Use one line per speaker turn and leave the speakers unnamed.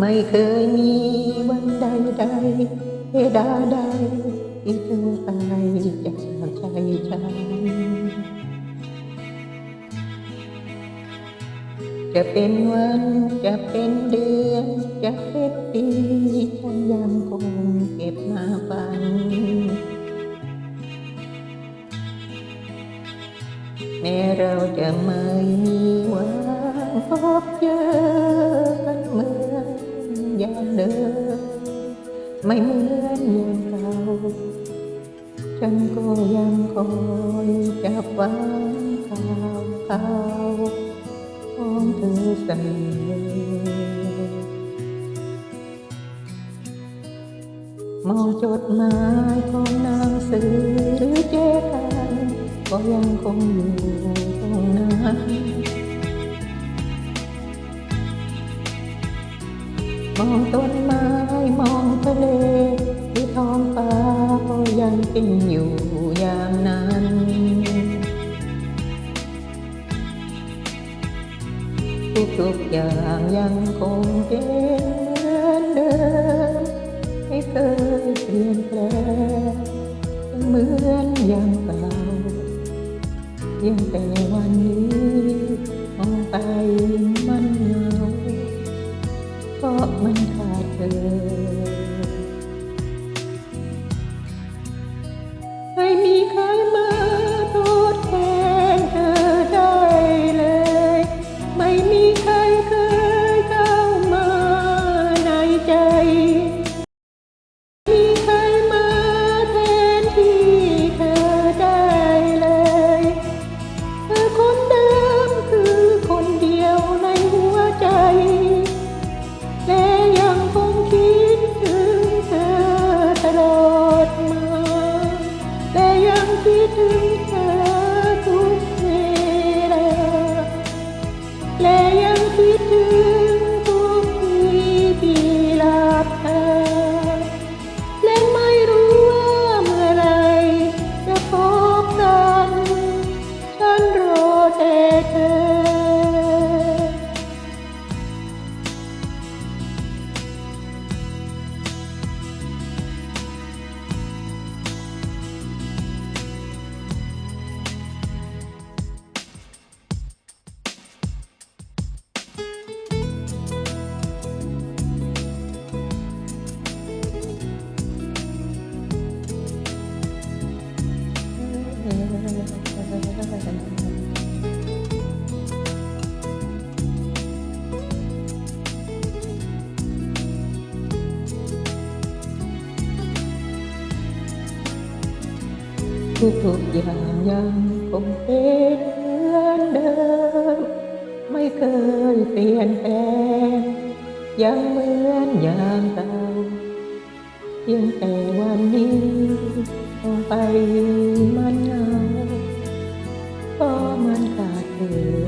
ไม่เคยมีวันใดใดเหตุใดที่เธอไปจากใจฉันจะเป็นวันจะเป็นเดือน จะเป็นปีฉันยังคงเก็บมาฝันแม้เราจะไม่มีวันพบเจอ ไม่เหมือนอย่างเก่าฉันก็ยังคอยจะฟังข่าวข่าวของเธอเสมอมองจดหมายของนางสือหรือเจกันก็ยังคงอยู่ตรงนั้น มองต้นไม้มองทะเลที่ท้องฟ้าก็ยังเป็นอยู่อย่างนั้นทุกๆอย่างยังคงเป็นเหมือนเดิมไม่เคยเปลี่ยนแปลงเหมือนอย่างเก่าเพียงแต่วันนี้มองไปมันเหงา เพราะมันขาดเธอ ทุกทุกอย่างยังคงเป็นเลื่อนเดิม ไม่เคยเปลี่ยนแปลงยังเหมือนอย่างเก่าเพียงแต่วันนี้ลงไปมันเหงาก็มันขาดเธอ